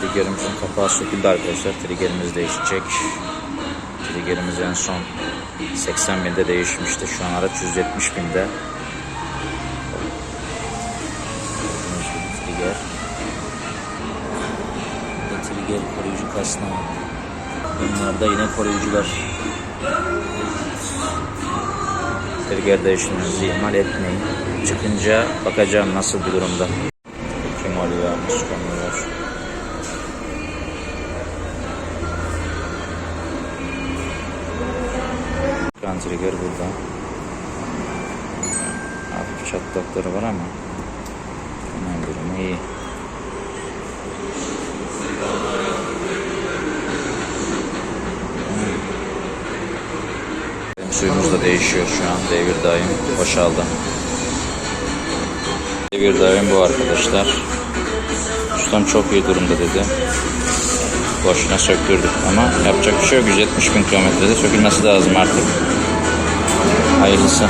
Triggerimizin kapağı söküldü arkadaşlar. Triggerimiz değişecek. Triggerimiz en son 80 binde değişmişti. Şu an araç 170 binde. Trigger. Burada trigger koruyucu kasna. Bunlar da yine koruyucular. Trigger değişiminizi ihmal etmeyin. Çıkınca bakacağım nasıl bir durumda. Kim oluyor? Nasıl konuyor? Kan trigger burada. Hafif çatlakları var ama genel durumu iyi. Suyumuz da değişiyor şu an. Devir daim boşaldı. Devir daim bu arkadaşlar. Ustam çok iyi durumda dedi. Boşuna söktürdük ama yapacak bir şey yok. 170 bin kilometrede sökülmesi lazım artık. Hayırlısı.